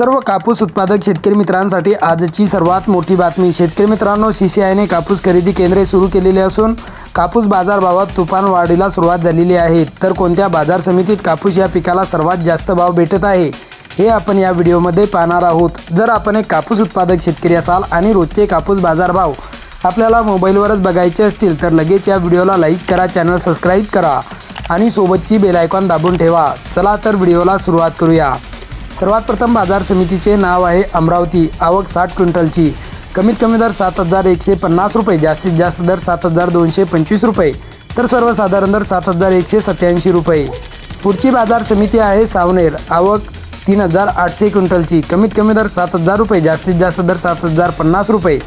सर्व कापूस उत्पादक शेतकरी मित्रांसाठी आजची सर्वात मोठी बातमी. शेतकरी मित्रांनो सी सी आयने कापूस खरेदी केंद्रे सुरू केलेली असून कापूस बाजारभावात तुफान वाढीला सुरुवात झालेली आहे. तर कोणत्या बाजार समितीत कापूस या पिकाला सर्वात जास्त भाव भेटत आहे हे आपण या व्हिडिओमध्ये पाहणार आहोत. जर आपण एक कापूस उत्पादक शेतकरी असाल आणि रोजचे कापूस बाजारभाव आपल्याला मोबाईलवरच बघायचे असतील तर लगेच या व्हिडिओला लाईक करा चॅनल सबस्क्राईब करा आणि सोबतची बेल आयकॉन दाबून ठेवा. चला तर व्हिडिओला सुरुवात करूया. सर्वात प्रथम बाजार समितीचे नाव आहे अमरावती. आवक साठ क्विंटलची. कमीत कमी दर सात हजार एकशे पन्नास रुपये जास्तीत जास्त दर सात हजार दोनशे पंचवीस रुपये तर सर्वसाधारण दर सात हजार एकशे सत्याऐंशी रुपये. पुढची बाजार समिती आहे सावनेर. आवक तीन हजार आठशे क्विंटलची. कमीत कमी दर सात हजार रुपये जास्तीत जास्त दर सात हजार पन्नास रुपये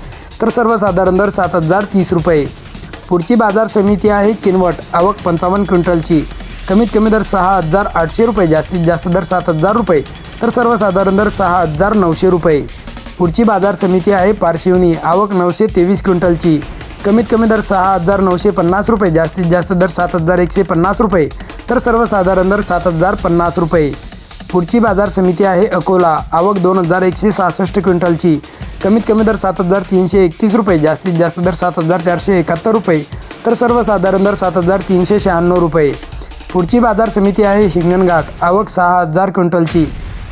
तर सर्वसाधारण दर सात हजार तीस रुपये. पुढची बाजार समिती आहे किनवट. आवक पंचावन्न क्विंटलची. कमीत कमी दर सहा हजार आठशे रुपये जास्तीत जास्त दर सात हजार रुपये तर सर्वसाधारण दर सहा हजार नऊशे रुपये. पुढची बाजार समिती आहे पारशिवनी आवक नऊशे तेवीस क्विंटलची. कमीत कमी दर सहा हजार नऊशे पन्नास रुपये. जास्तीत जास्त दर सात हजार एकशे पन्नास रुपये. तर सर्वसाधारण दर सात हजार पन्नास रुपये. पुढची बाजार समिती आहे अकोला. आवक दोन हजार एकशे सहासष्ट क्विंटलची. कमीत कमी दर सात हजार तीनशे एकतीस रुपये. जास्तीत जास्त दर सात हजार चारशे एकाहत्तर रुपये. तर सर्वसाधारण दर सात हजार तीनशे शहाण्णव रुपये. पुढची बाजार समिती आहे हिंगणघाट. आवक सहा हजार क्विंटलची.